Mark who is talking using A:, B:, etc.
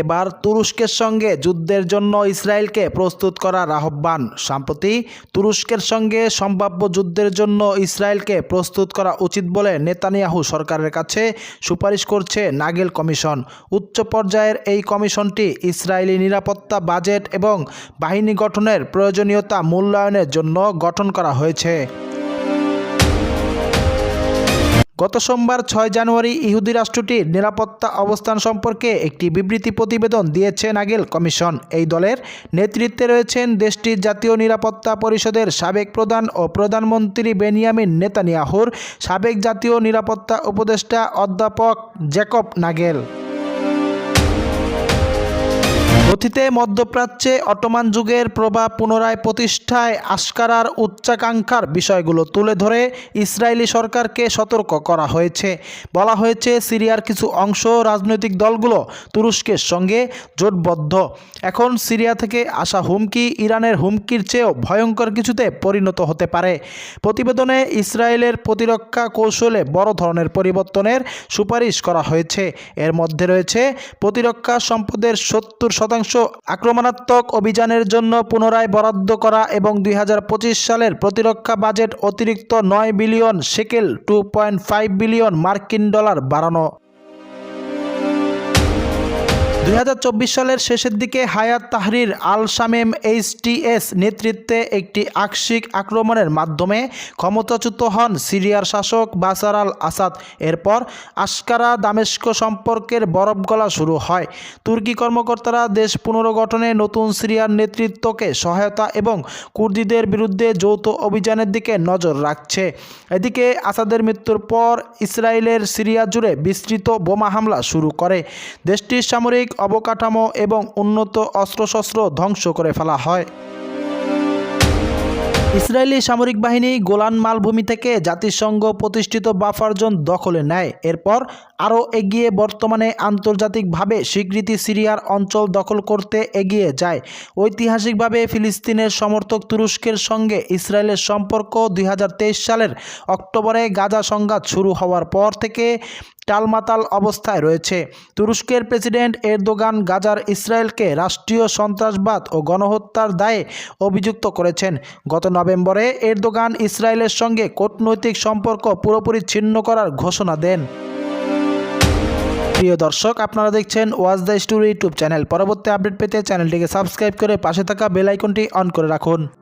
A: এবার তুরস্কের সঙ্গে যুদ্ধের জন্য ইসরায়েলকে প্রস্তুত করার আহ্বান সম্প্রতি তুরস্কের সঙ্গে সম্ভাব্য যুদ্ধের জন্য ইসরায়েলকে প্রস্তুত করা উচিত বলে নেতানিয়াহু সরকারের কাছে সুপারিশ করছে নাগেল কমিশন উচ্চ পর্যায়ের এই কমিশনটি ইসরায়েলি নিরাপত্তা বাজেট এবং বাহিনী গঠনের প্রয়োজনীয়তা মূল্যায়নের জন্য গঠন করা হয়েছে গত সোমবার ছয় জানুয়ারি ইহুদি রাষ্ট্রটির নিরাপত্তা অবস্থান সম্পর্কে একটি বিবৃতি প্রতিবেদন দিয়েছে নাগেল কমিশন এই দলের নেতৃত্বে রয়েছেন দেশটির জাতীয় নিরাপত্তা পরিষদের সাবেক প্রধান ও প্রধানমন্ত্রী বেনিয়ামিন নেতানিয়াহুর সাবেক জাতীয় নিরাপত্তা উপদেষ্টা অধ্যাপক জ্যাকব নাগেল অতীতে মধ্যপ্রাচ্যে অটোমান যুগের প্রভাব পুনরায় প্রতিষ্ঠায় আস্কারার উচ্চাকাঙ্ক্ষার বিষয়গুলো তুলে ধরে ইসরায়েলি সরকারকে সতর্ক করা হয়েছে বলা হয়েছে সিরিয়ার কিছু অংশ রাজনৈতিক দলগুলো তুরস্কের সঙ্গে জোটবদ্ধ এখন সিরিয়া থেকে আসা হুমকি ইরানের হুমকির চেয়েও ভয়ঙ্কর কিছুতে পরিণত হতে পারে প্রতিবেদনে ইসরায়েলের প্রতিরক্ষা কৌশলে বড় ধরনের পরিবর্তনের সুপারিশ করা হয়েছে এর মধ্যে রয়েছে প্রতিরক্ষা সম্পদের সত্তর শতাংশ অংশ আক্রমণাত্মক অভিযানের জন্য পুনরায় বরাদ্দ করা এবং দুই সালের প্রতিরক্ষা বাজেট অতিরিক্ত নয় বিলিয়ন সেকেল টু বিলিয়ন মার্কিন ডলার বাড়ানো দুই সালের শেষের দিকে হায়াত তাহরির আল সামেম এইচটিএস নেতৃত্বে একটি আকস্মিক আক্রমণের মাধ্যমে ক্ষমতাচ্যুত হন সিরিয়ার শাসক বাসার আল আসাদ এরপর আস্কারা দামেস্ক সম্পর্কের বরফ গলা শুরু হয় তুর্কি কর্মকর্তারা দেশ পুনর্গঠনে নতুন সিরিয়ার নেতৃত্বকে সহায়তা এবং কুর্দিদের বিরুদ্ধে যৌথ অভিযানের দিকে নজর রাখছে এদিকে আসাদের মৃত্যুর পর ইসরায়েলের সিরিয়া জুড়ে বিস্তৃত বোমা হামলা শুরু করে দেশটির সামরিক অবকাঠামো এবং উন্নত অস্ত্রশস্ত্র ধ্বংস করে ফেলা হয় ইসরায়েলি সামরিক বাহিনী গোলান মালভূমি থেকে জাতিসংঘ প্রতিষ্ঠিত বাফার জোন দখলে নেয় এরপর আরও এগিয়ে বর্তমানে আন্তর্জাতিকভাবে স্বীকৃতি সিরিয়ার অঞ্চল দখল করতে এগিয়ে যায় ঐতিহাসিকভাবে ফিলিস্তিনের সমর্থক তুরস্কের সঙ্গে ইসরায়েলের সম্পর্ক দুই সালের অক্টোবরে গাজা সংঘাত শুরু হওয়ার পর থেকে টালমাতাল অবস্থায় রয়েছে তুরস্কের প্রেসিডেন্ট এরদোগান গাজার ইসরায়েলকে রাষ্ট্রীয় সন্ত্রাসবাদ ও গণহত্যার দায়ে অভিযুক্ত করেছেন গত নভেম্বরে এরদোগান ইসরায়েলের সঙ্গে কূটনৈতিক সম্পর্ক পুরোপুরি ছিন্ন করার ঘোষণা দেন প্রিয় দর্শক আপনারা দেখছেন was the story YouTube channel পরবর্তী আপডেট পেতে চ্যানেলটিকে সাবস্ক্রাইব করে পাশে থাকা বেলাইকনটি অন করে রাখুন